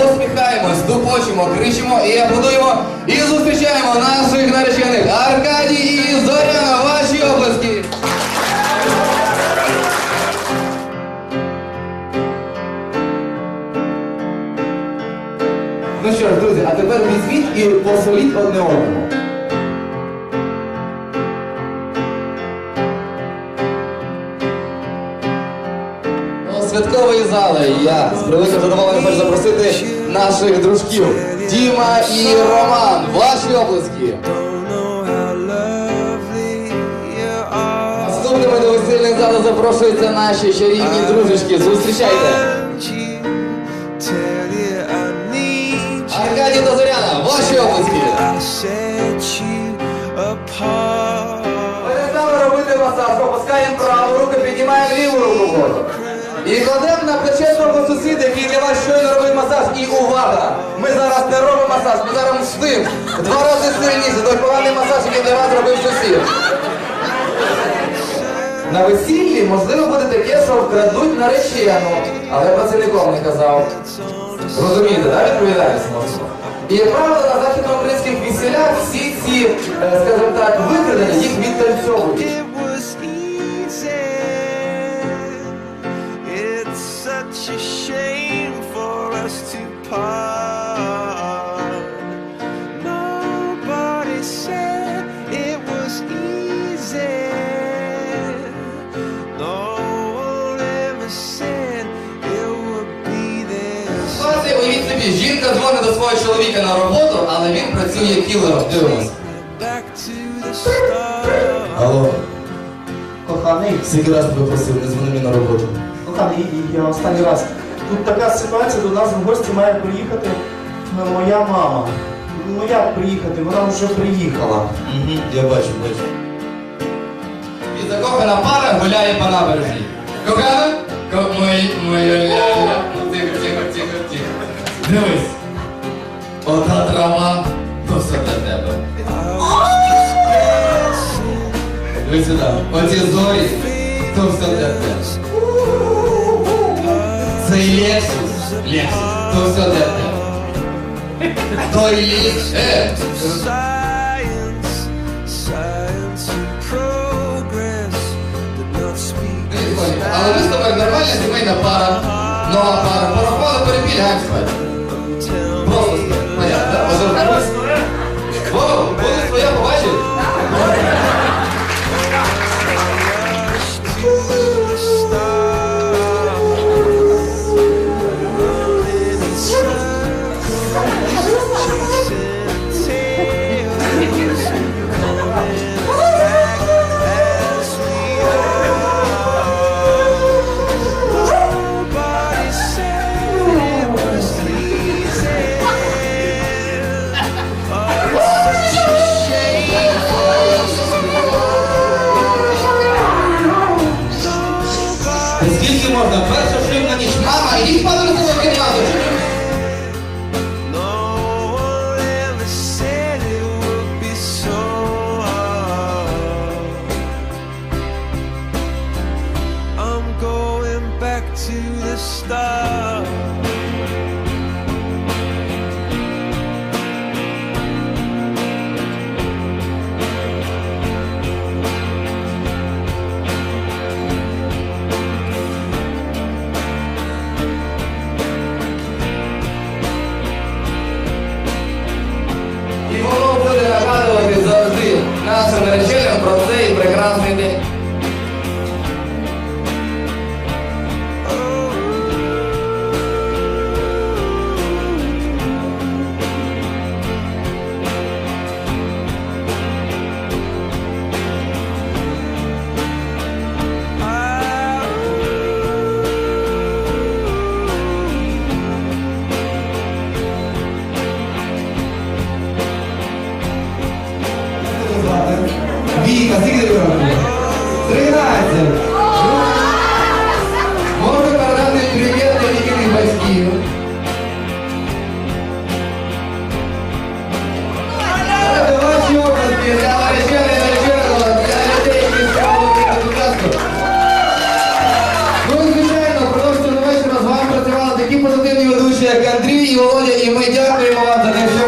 посміхаємось, тупочимо, кричимо і аплодуємо. І зустрічаємо наших наречених Аркадій і Зоряна. Ваші обласки. Ну що ж, друзі, а тепер візьміть і посоліть одне одному. Святкової зали я з превеликим задоволенням хочу запросити наших дружків Діма і Роман. Ваші are. Наступними до весільних залу запрошуються наші чарівні дружечки. Зустрічайте. Аркадій Зоряна, ваші set. Перестали робити масаж, опускаємо праву руку, піднімаємо ліву руку. І кладемо на плече свого сусіда, який для вас щойно робив масаж. І увага! Ми зараз не робимо масаж, ми зараз мстим. Два рази сильніше, той поганий масаж, який для вас робив сусід. На весіллі можливо буде таке, що вкрадуть наречену, але про це нікому не казав. Розумієте, так, відповідальність? І правило, на західноукраїнських весілях всі ці, е, скажімо так, викрадення їх відтанцьовують. Such a shame for us to part. Nobody said it was easy. No one ever said it would be this. Ситуація, уявіть собі, жінка дзвонить до свого чоловіка на роботу, але він працює кілером. Дивимось. Back to the start. Алло, Коханий, скільки раз тебе просив, не дзвони мені на роботу. Коханий, і я останній раз. Тут така ситуація, до нас в гості має приїхати е, моя мама. Ну як приїхати? Вона вже приїхала. Угу, я бачу, бачу. І закохана пара гуляє по набережній. Кохана? Ко мой, моя ляля. Ну, Тихо, тихо, тихо, тихо. Дивись. Ота трава, то все для тебе. Дивись сюди. Оці зорі, то все для тебе. Цей Лексус, Лексус, то все для тебе. Той ліс, е, Science, science and progress did not speak. Прикольно. Але ми з тобою нормальна сімейна пара, нова пара, порахували перепіляємо спати. można. Bardziej ślubna niż mama i nikt panu nie zawołuje razu. To the stars нагадувати завжди. Нашим нареченим про цей прекрасний позитивні ведучі, як Андрій і Володя, і ми дякуємо вам за те, що.